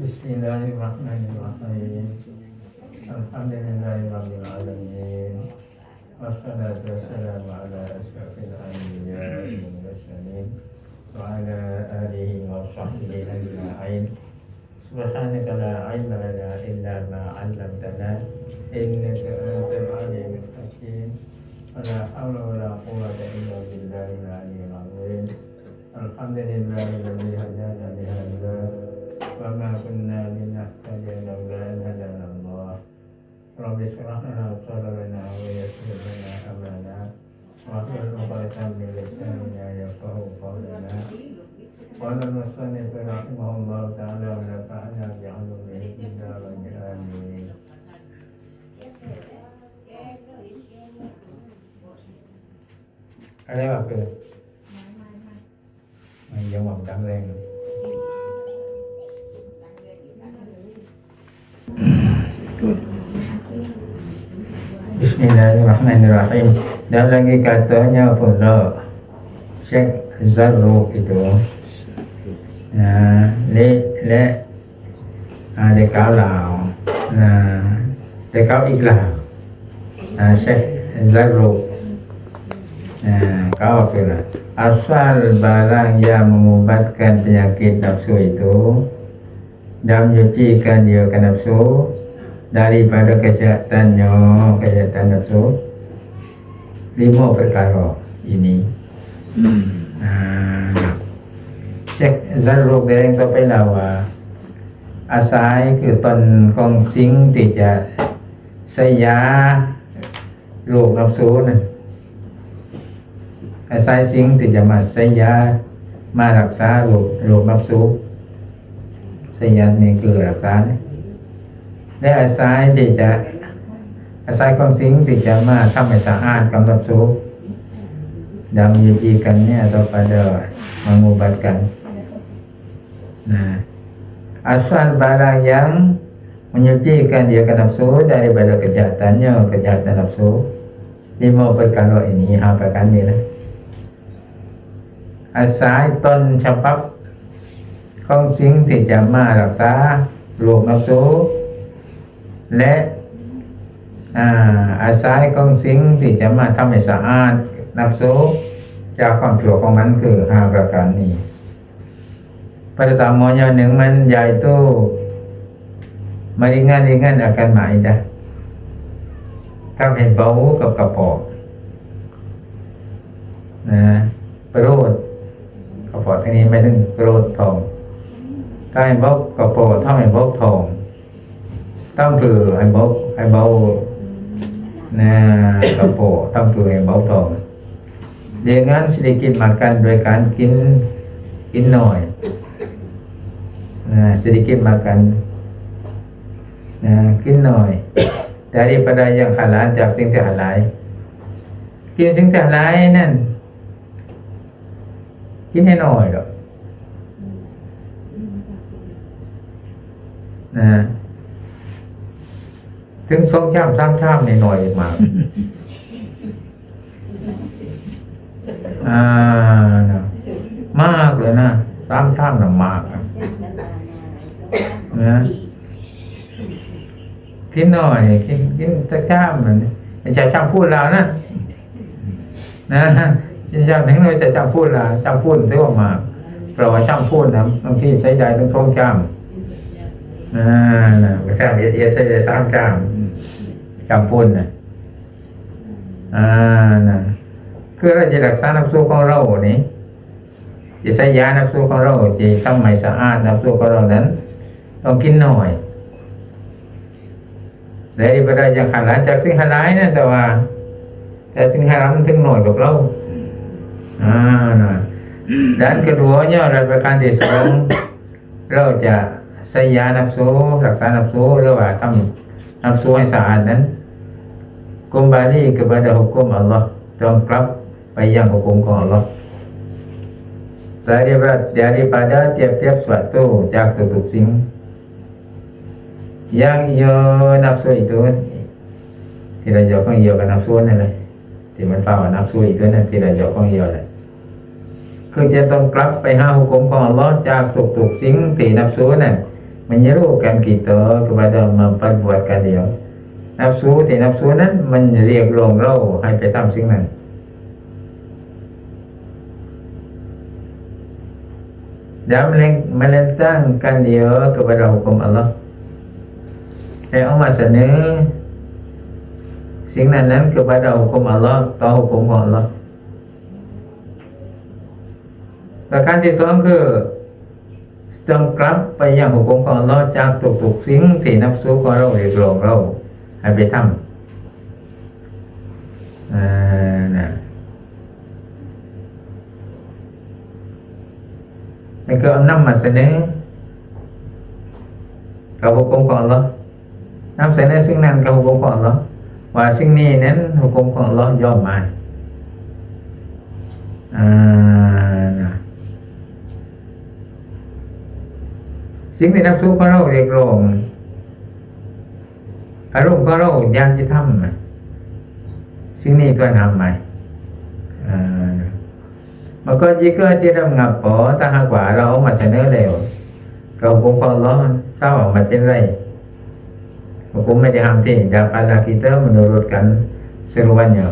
بسم الله الرحمن الرحيم الحمد لله رب العالمين والصلاة والسلام على أشرف الأنبياء والمرسلين وعلى آله وصحبه أجمعين سبحانك لا علم لنا إلا ما علمتنا إنك أنت العليم الحكيم ولا حول ولا قوة إلا بالله العلي العظيم الحمد لله الذي هدانا لهذا وما كنا لنهتدي لولا أن هدانا الله رب اشرح لنا صدرنا ويسر لنا أمرنا واحلل عقدة من لساننا يفقه قولنا قال المصنف رحمه الله تعالى ونفعنا بعلومه في الدارين آمين Ở đây là quyền Mình dân vòng cảm lên Bismillahirrahmanirrahim. Dan lagi katanya pula Syekh Zarruq itu. Nah, le le. À, để cáo lào là để cáo ít lào à, Syekh Zarruq Nah, kau kira asal barang yang mengubatkan penyakit nafsu itu dan menyucikan dia ke nafsu daripada kejahatannya kejahatan nafsu lima perkara ini nah, Syekh Zarruq แดงต่อไปแล้วว่าอาศัยคือตนของสิ่งที่จะใช้ยาโรคนำสูนั่นอาศัยสิ่งที่จะมาใช้ยามารักษาโรคโรคนำสูใช้ยานี่คือรักษาเนี่ย และอาศัยที่จะ อาศัยของสิ่งที่จะมาทำให้สะอาดกำลังสุขดังยีจีกันเนี่ยต่อไปเดอ mengubatkan nah asal barang yang menyucikan dia ke nafsu daripada kejahatannya kejahatan nafsu lima perkara ini ha perkara ni lah asal ต้นฉบับของสิ่งที่จะมารักษาโรคนำสู และอาอาศัยของสิ่งที่จะมาทำให้สะอาดนับโซจากความชั่วของมันคือห้าประการนี้ pertamanya dengan yaitu meringan-ringan akan ma'idah ทำให้เบากับกระเพาะนะโปรดกระเพาะที่นี้ไม่ถึงโปรดทองถ้าให้เบากระเพาะถ้าให้เบาทอง ต้องคือให้เบาให้เบานะกระโปะต้องคือให้เบาทอง dengan sedikit makan โดยการกินกินหน่อยนะ sedikit makan นะกินหน่อย daripada yang halal จากสิ่งที่ halal กินสิ่งที่ halal นั่น กินให้หน่อยหรอกนะ ถึงสองชามสามชามในหน่อยๆมากอ่านะมากเลยนะสามชามน่ะมากอะนะกินหน่อยกินกินสักชามมันไม่ใช่ชามพูดแล้วนะนะกินชามหนึ่งไม่ใช่ชามพูดแล้วชามพูดถือว่ามากเพราะว่าชามพูดนะบางทีใช้ได้ทั้งสองชามอ่านะแค่เอียดๆใช้ได้สามชาม จำพุ่นนะอ่านะคือเราจะรักษาน้ำสู้ของเรานี่จะใช้ยาน้ำสู้ของเราจะทำให้สะอาดน้ำสู้ของเรานั้นต้องกินหน่อย daripada yang halal จากสิ่งฮาลาลนะแต่ว่า แต่สิ่งฮาลาลมันถึงหน่อยกับเราอ่านะ dan keduanya adalah perkara ที่สองเราจะใช้ยาน้ำสู้รักษาน้ำสู้หรือว่าทำ nafsu yang saat dan kembali kepada hukum Allah tongklap yang hukum Allah daripada daripada tiap-tiap suatu jak tutup sing yang ia nafsu itu tidak jauh kong ia ke nafsu นั่นเลยที่มันเฝ้านับสู้อีกนั่นที่เราจะของเอียแหละคือจะต้องกลับไปหาหุกมของอัลลอฮ์จากทุกๆสิ่งที่นับสู้นั่น menyerukan kita kepada memperbuatkan dia nafsu thì nafsu นั้ นับสูที่นับสูนั้น มันเรียกร้องเราให้ไปทำสิ่งนั้น dan meleng- melentangkan dia kepada hukum Allah ให้เอามาเสนอสิ่งนั้นนั้น kepada hukum Allah ต่อ hukum ของ Allah ประการที่สองคือจงกลับไปยังหุกมของ Allah จากทุกๆสิ่งที่นับสู้ของเราเรียกร้องเรา ให้ไปทำอ่านะแล้วก็เอาน้ำมาเสนอกับหุกมของ Allah นำเสนอสิ่งนั้นกับหุกมของ Allah ว่าสิ่งนี้นั้นหุกมของ Allah ย่อมมาอ่าสิ่งที่นับสู้ของเราเรียกร้อง อารมณ์ของเรายากจะทำน่ะสิ่งนี้ก็ทำไหมอ่ามันก็ยิ่งก็จะทำงับปอถ้าหากว่าเราเอามาเสนอแล้วเราคงพอร้อนทราบว่ามันเป็นไรผมไม่ได้ทำที่ dapat kita menurutkan seruannya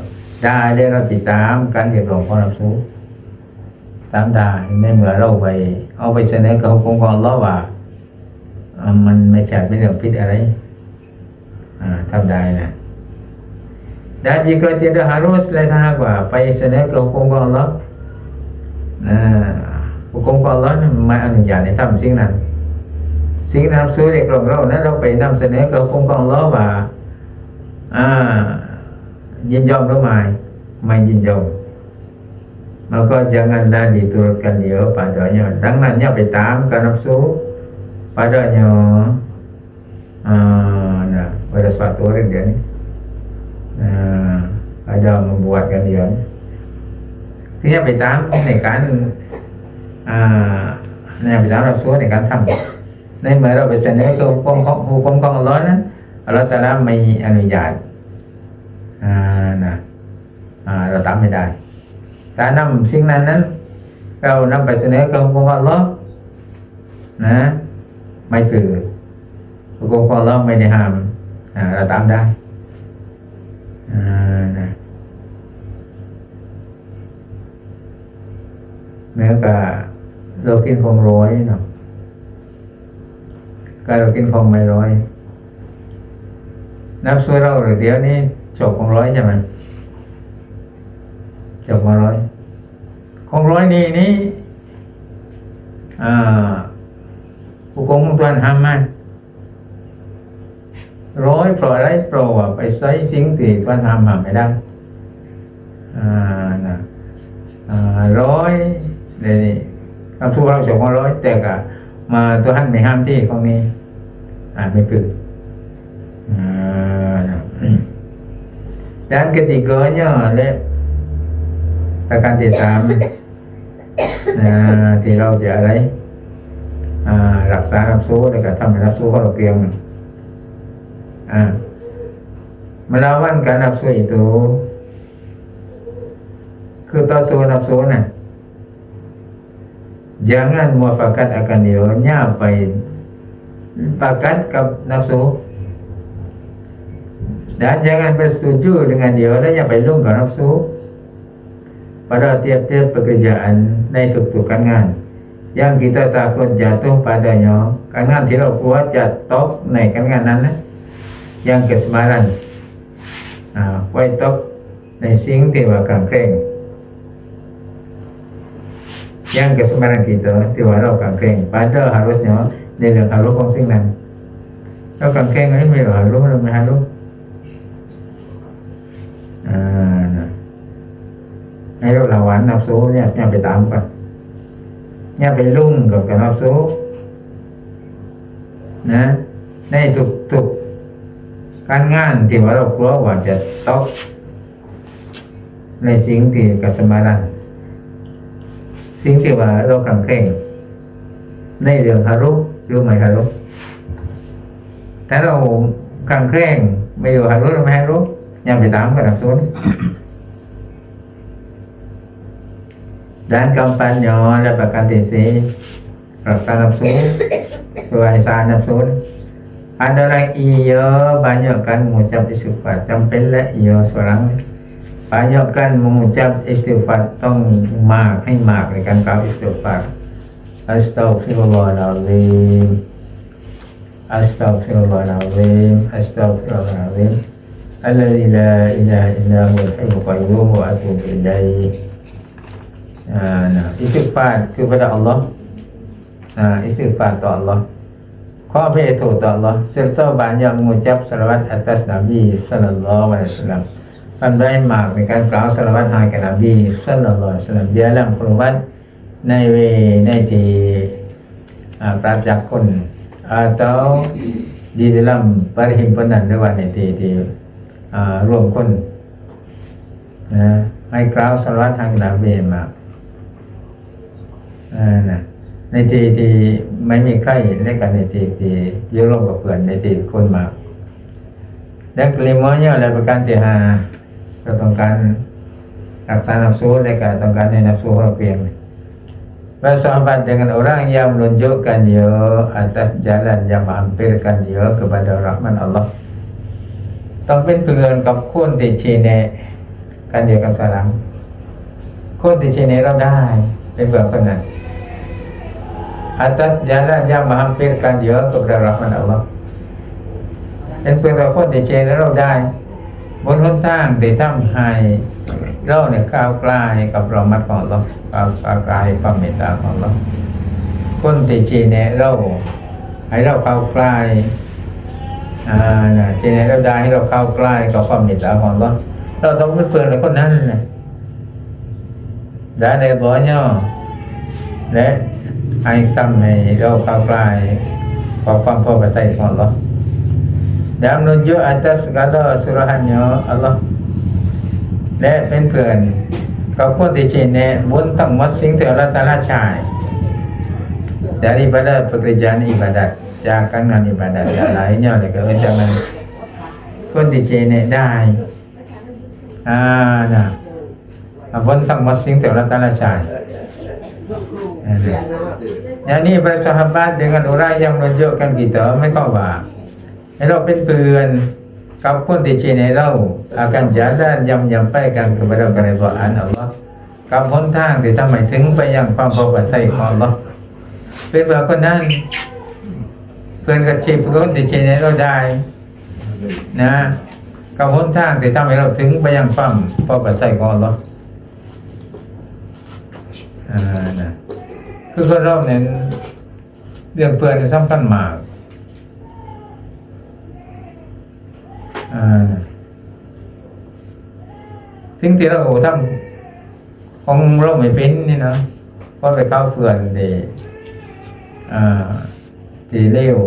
ได้ได้เราติดตามการเรียกร้องของนับสู้ตามได้ในเมื่อเราไปเอาไปเสนอกับองค์กรล้อว่าอ่ามันไม่ใช่เป็นเรื่องผิดอะไร อ่าทำได้นะ dan jika tidak harus lain hal apa ไปเสนอกับ hukum ของ Allah นะ hukum ของ Allah นั้นไม่อนุญาตให้ทำสิ่งนั้นสิ่งนั้นสู้เรียกร้องเรานั้นเราไปนำเสนอกับ hukum ของ Allah ว่าอ่ายินยอมหรือไม่ไม่ยินยอม maka janganlah diturunkan dia padanya ดังนั้นอย่าไปตามการนับสู้ padanya uh, nah, pada suatu orang kan uh, ada membuatkan dia ni thứ nhất phải tám này cái à, này phải tám là số này cái thầm nên mà เราไปเสนอกับองค์ขององค์ของอัลลอฮ์นั้นอัลลอฮ์ตะลาไม่อนุญาตอ่านะอ่าเราตามไม่ได้แต่นำสิ่งนั้นนั้น เรานำไปเสนอกับองค์ของอัลลอฮ์นะ ไม่คือผู้ปกคองเราไม่ได้ห้าม เราตามได้นะเนื้กับเรากินของร้อยเนาะก็เรากินของไม่ร้อย นับช่วยเราหรือเดี๋ยวนี้จบของร้อยใช่ไหมจบของร้อย ของร้อยนี่นี่อ่า ร้อยปล่อยไรโปรอยไปใส่สิ่งที่พระธรรมหาไม่ได้ร้อยเดี๋ยวนี้เราทุกเราสองร้อยแต่ก็มาตัวท่านไม่ห้ามที่ของนี้อ่านไม่คือด้านกติกาเนี่ยและประการที่สามที่เราจะอะไรรักษาคำสู้แล้วก็ทำให้คำสู้เขาเราเพียง อ่า melawan kan nafsu itu ketasuh nafsu nah jangan muafakat akan dia nyapain pakat ke nafsu dan jangan bersetuju dengan dia dan nyapain lung ke nafsu pada tiap-tiap pekerjaan ในทุกๆการงาน yang kita takut jatuh padanya การงานที่ yang kesemaran อ่าไว้ตกในสิ่งที่ว่ากางแกล้ง yang kesemaran kita ที่ว่าเรากางแกล้ง pada harusnya ในเรื่องอารมณ์ของสิ่งนั้นเรากางแกงอันนี้ไม่หรออารมณ์เราไม่อารมณ์อ่านะให้เราระวังนับสู้เนี่ยอย่าไปตามกันอย่าไปลุ่งกับการรับสู้นะในทุกทุก การงานที่ว่าเรากลัวว่าจะตกในสิ่งที่กัสมารันสิ่งที่ว่าเรากำแข่งในเรื่องฮารุหรือไม่ฮารุแต่เรากำแข่งไม่อยู่ฮารุหรือไม่ฮารุย่าไปตามกันรับสู้ dan kampanye และประการที่สี่รักษานับสู้ Kebiasaan nafsu ni. Adalah ia banyakkan mengucap istighfar. Jempellah ia seorang Banyakkan mengucap istighfar. Tong mak, hai mak dengan kau istighfar. Astaghfirullahaladzim. Astaghfirullahaladzim. Astaghfirullahaladzim. Alladzi la ilaha illa huwa al-hayyul qayyum wa atubu ilaih Ah, nah, istighfar kepada Allah. Nah, istighfar to Allah ข้อพิะเยซูต่อหลอเซลโซบานยังมูจับสารวัตรอัตัสนาบีสัลลัลลอฮุอะลัยสลัมมันได้มากในการกล่าวสารวัตรฮากับนบีสัลลัลลอฮุอะลัยฮิสลามเยร์ลังครูวัดในเวในทีปราบจากคนอาตอดีเดิลัมปริหิมพนันในวันในทีทีรวมคนนะให้กล่าวสารวัตรฮากับนบีมากนะ ในทีที่ไม่มีใกล้เห็นและกันในทีที่ยื้อลงกับเพื่อนในทีคนมาและกลิมอเนี่ยอะไรประการที่หาก็ต้องการรักษาหนับสู้แลการต้องการใน้หนับสู้เพียง Bersahabat dengan orang yang menunjukkan dia atas jalan yang menghampirkan dia kepada rahmat Allah ต้องเป็นเพื่อนกับคนที่เชี้แนกันเดียวกันสลังคนที่เชี้แนเราได้เป็นเพื่อนคนนั้น atas jalan yang menghampirkan dia kepada rahmat Allah เป็นเพื่อนกับคนที่ชี้แนะเราได้บนหนทางที่ทำให้เราเนี่ยก้าวกล้าให้กับรหมัดของเราก้าวกล้าวไกลความเมตตาของเราคนที่ชี้แนเราให้เราก้าวกลอ่านะชี้แนเราได้ให้เราก้าวกล้ากับความเมตตาของเราเราต้องเป็นเพื่อนกับคนนั้นนะได้ในบ่อเนาะและ ให้ทำให้เราก้าวกลกับความพอพระทัยของเรา dan menunjuk atas segala suruhannya Allah และเป็นเพื่อนกับผู้ที่ชี้แนะบนทั้งหมดสิ่งที่อัลลอฮฺตะอาลาใช้ daripada pekerjaan ibadat จากการงานอิบาดัตอย่าง lainnya เลยก็ jangan คนที่ชี้แนะได้อ่านะบนทั้งหมดสิ่งที่อัลลอฮฺตะ อาลาใช้ yang ini bersahabat dengan orang yang menunjukkan kita ไม่เข้าว่าให้เราเป็นเพื่อน กับคนที่ชี้แนะเรา akan jalan yang menyampaikan kepada keridhaan Allah กับหนทางที่ทำให้ถึงไปยังความพอพระทัยของ Allah เป็นแบบคนนั้นเพื่อนกับชีพคนที่ชี้แนเราได้นะกับหนทางที่ทำให้เราถึงไปยังความพอพระทัยของ Allah อ่านะ คือคนเราเนี่ยเรื่องเพื่อนสำคัญมากสิ่งที่เราทำของเราไม่เป็นนี่นะเพราะไปเข้าเพื่อนดีดีเร็ว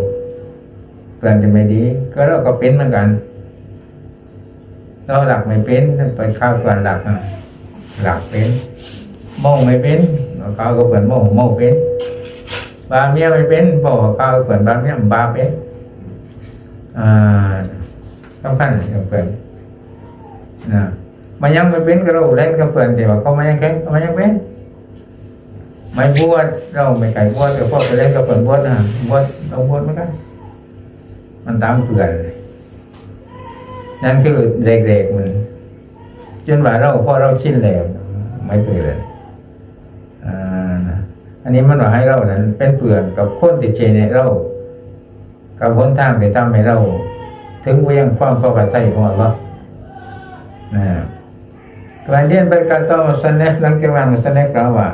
เพื่อนจะไม่ดี ก็เราก็เป็นเหมือนกัน เราหลักไม่เป็นไปเข้าเพื่อนหลักหลักเป็นโมงไม่เป็น เราเข้ากับเพื่อนโมโมเป็นบาเมียไม่เป็นบอกว่าเขากับเพื่อนบาเมียบาเป็นอ่าสำคัญกับเพื่อนนะมันยังไม่เป็นก็เราเล่นกับเพื่อนแต่ว่าเขาไม่ยังแข็งเขาไม่ยังเป็นไม่บวชเราไม่ไก่บวชแต่พ่อไปเล่นกับเพื่อนบวชนะบวชเราบวชเหมือนกันมันตามเพื่อนนั่นคือเด็กๆมันจนว่าเราพอเราชินแล้วไม่เปลี่อน อันนี้มันบอกให้เรานั้น เป็นเปลือกกับคนติเจในเรากับหนทางที่ทำให้เรา ถึงเวียงความพอกับใจของเราเนะการเรียนไปการต่อมสนเนหลังจากวางสนเนกล่าวว่า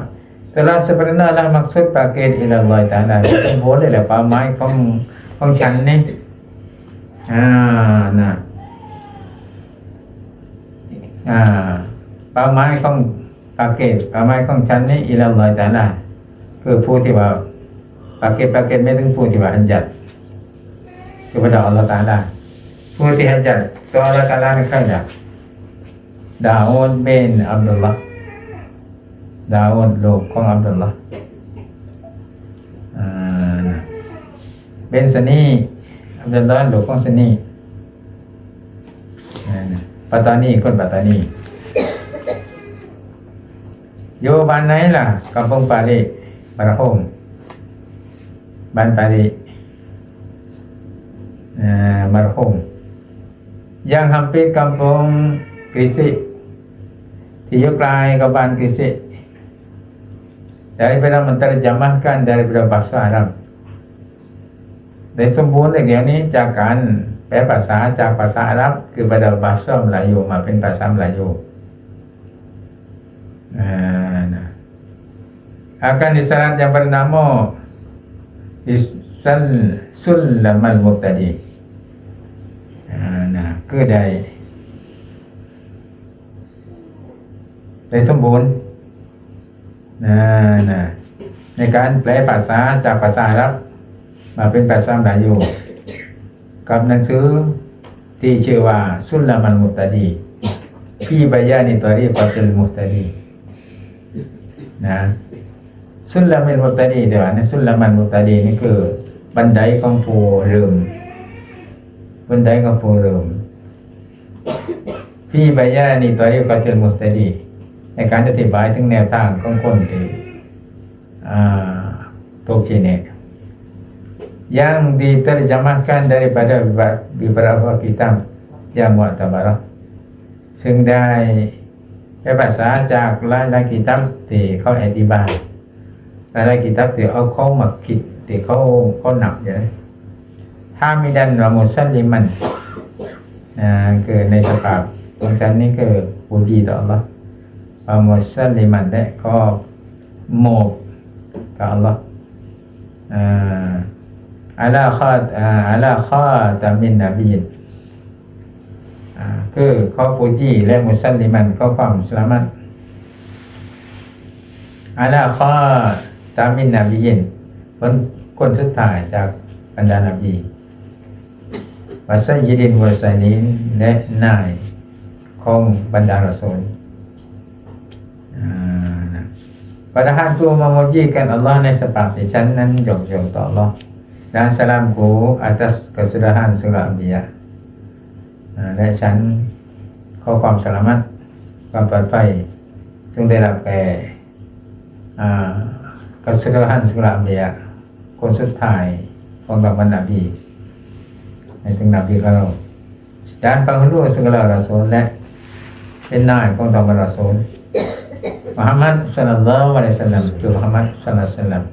แต่ละสเปดาห์ละมักสุดปากเกตอิละลอยตาดาเป็นโบเลยแหละป่าไม้ของของฉันนี่อ่านะอ่าป่าไม้ของปากเกตป่าไม้ของฉันนี่อิละลอยตาดา คือผู้ที่ว่าปากเก็ตปากเก็ตไม่ถึงผู้ที่ว่าหันจัดคือพระดาวอัลตาด้ผู้ที่หันจัดตัวอัลตาด้ไม่ค่อยอยากดาวน์เบนอับดุลละดาวน์ลูกของอับดุลละเบนสนีอับดุลละลูกของสนีปัตตานีคนปัตตานีโยบานไหนล่ะกำพงปาลี บาราโฮมบ้านปารี uh, marhum yang hampir kampung Gresik Tiup Kelai Kaban Gresik daripada menterjemahkan daripada bahasa Arab ในสมบูรณ์อย่างเดียวนี้จากการแปลภาษาจากภาษาอาหรับคือภาษาภาษามลายูมาเป็นภาษามลายูอ่านะ akan disyarat yang bernama Isan Sulamal Muqtadi nah คือใดได้สมบูรณ์นะนะในการแปลภาษาจากภาษาอาหรับมาเป็นภาษาลายูกับหนังสือที่ชื่อว่าสุลามันมุตตดีพี่บายานิตอรีปัตลมุตตดีนะ สุลามันมุตตดีเดี๋ยวนะสุลามันมุตตดีนี่คือ บันไดของผู้เริ่มบันไดของผู้เริ่มพี่บายานิตอรีปัตลมุตตดี ในการอธิบายถึงแนวทางของคนที่ตกชี้แนะ yang diterjemahkan daripada beberapa kitab yang mu'tabarah ซึ่งได้ภาษาจากหลายหลายกิตับที่เขาอธิบาย หลายหลายกิตับที่เอาเขามาคิดที่เขาเขาหนักอยู่นะถ้ามีดันว่ามุสลิมันอ่าคือในสภาพตรงชั้นนี้คือปูจีต่อ Allah ว่ามุสลิมันได้ก็โมกกับ Allah อ่า ala khat ala khatamin nabiyyin อ่าคือข้อปูจีและมุสลิมันก็ความสลามัตอาลาข้อ ตามินนบียินคนคนสุดท้ายจากบรรดานบีวาสัยยิดินวาสัยนินและนายของบรรดารอซูลอ่านะ Padahal ku memujikan Allah ในสภาพที่ฉันนั้นยกย่องต่อ Allah dan salamku atas kesudahan segala anbiya อ่าและฉันขอความสลามัตความปลอดภัยจงได้รับแก่อ่า กัสรหันสุรอัมเบียคนสุดท้ายของกับบรรดาบีในถึงนบีของเรา dan penghulu segala rasul และ เป็นนายของตบรรดา rasul Muhammad sallallahu alaihi wasallam คือ Muhammad sallallahu alaihi wasallam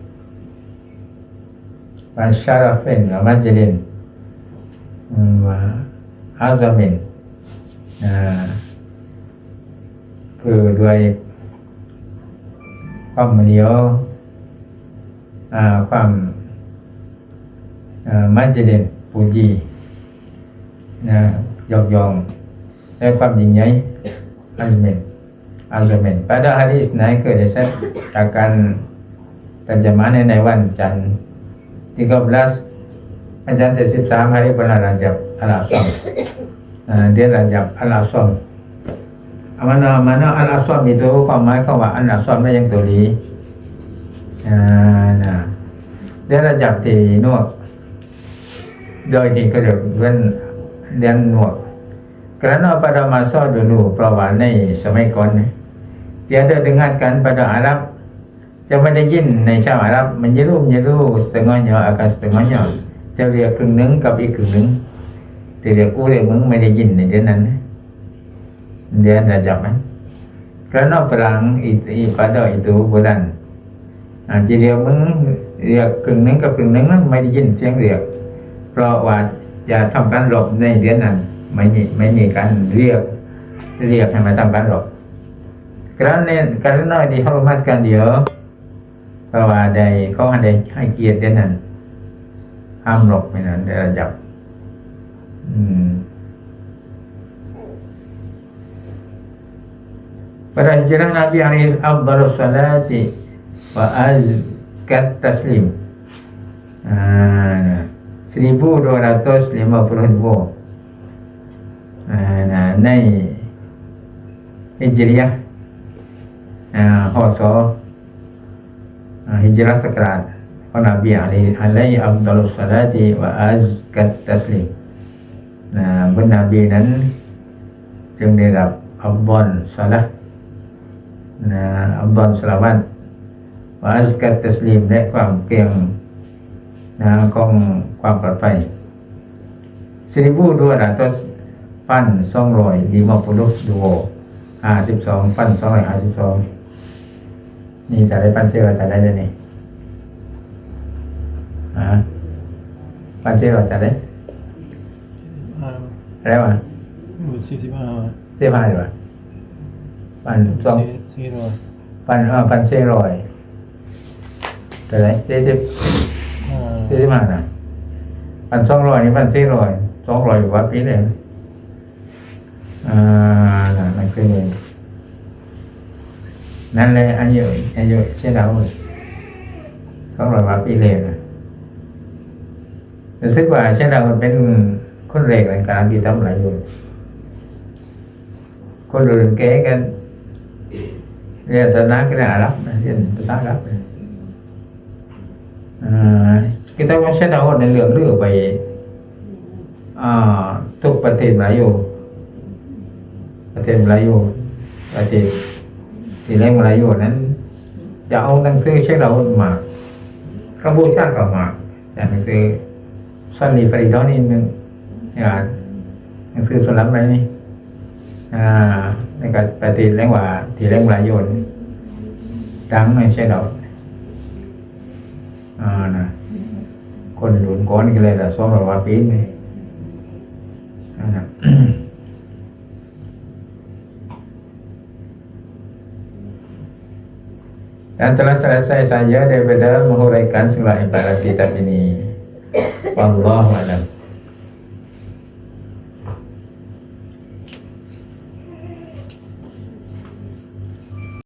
มาชาราฟินกับมัจลินอืมาอาซามินอ่าคือด้วยความเหนียวอ่าความอ่ามัจลินปูจีนะยว ญ่อาซามินอาซามิน pada hari Isnin ke desa akan terjemahan ในวันจันทร์13 Ajan 13 hari bulan Rajab Al-Asam uh, Dia Rajab Al-Asam Mana mana Al-Asam itu Kau main kau buat Al-Asam yang tuli เดี๋ยวเราจับตีนวดโดยที่ก็เดี๋ยวเว่นเลี้ยงนวดกระนอปรมาซอดูนูประวัติในสมัยก่อนนะเดี๋ยวเราดึงงานกันประดาอารับ จะไม่ได้ยินในชาวอารับมันยรูปยรูสตงอนยออาการสตงอนยอจะเรียกครึ่งหนึ่งกับอีกครึ่งหนึ่งแต่เรียกกูเรียกมึงไม่ได้ยินในเดือนนั้นเดือนเราจับไหมกระนอปรังอีอีปัดออีตูบุรันอาจจะเรียกมึง เรียกคืนหนึ่งกับครึ่งหนึ่งนั้นไม่ได้ยินเสียงเรียก เพราะว่าจะทำการหลบในเดือนนั้นไม่มีไม่มีการเรียกเรียกให้มาทำการหลบ kerana kerana dihormatkan dia เพราะว่าได้เขาให้ได้ให้เกียรติเด่นนั้นห้ามหลบไม่นั้นได้ระดับอืม Pada hijrah Nabi alaihi afdhalus salati wa azkat taslim. Ah, 1252. Ah, nah, ใน Hijriah อ่า พศ hijrah sekerat wa Nabi alaihi alaihi afdhalus salati wa azkat taslim นะบนนบีนั้นจึงได้รับอับบอนสละนะอับบอนสลาวัน วาอัสกัตตัสลีมและความเกรียงนะของความปลอดภัย seribu dua ratus pan songroi lima puluh dua ah sip song pan songroi ah sip song นี่จะได้ปันเชื่อจะได้เลยนี่อ่าปันเชื่อจะได้ห้าได้ป่ะหมื่นสี่สิบห้าเสียพายหรือเปล่าปันสองสี่สี่ร้อยปันเออปันเซรอย แต่ไรเจ็ดสิบห้าเจ็ดสิบห้านะปันสองร้อยนี่ปันเซรอยสองร้อยวัดปีเลยอ่าน่ะนั่นคือนี่นั่นเลยอายุอายุเช่นเราสองร้อยวัดปีเลยนะรู้สึกว่าเช่นเราเป็นคนเร็กในการที่ทำหลายอยู่คนอื่นเก๋กันเรียนศาสนา cái là Arab รียนภาษาอาหรับอ่า kita masih tahu ในเรื่องเลือกไปอ่าทุกประเทศหลายอยู่ประเทศหลายอยู่ประเทศที่เล่นหลายอยู่นั้นจะ เอาหนังสือเช็คเรามากัมพูชาก็มาอย่างหนังสือซันนีฟริดอนนี่นึงอย่างหนังสือสลับอะไรนี่ อ่าในการปฏิเรียกว่าที่เรียกว่าโยนดังไม่ใช่ดอก อ่านะคนหลุนก้อนกันเลยแต่สองร้อยกว่าปีนี่อ่านะ Dan telah selesai saya daripada menguraikan segala ibarat kitab ini. Wallahu a'lam.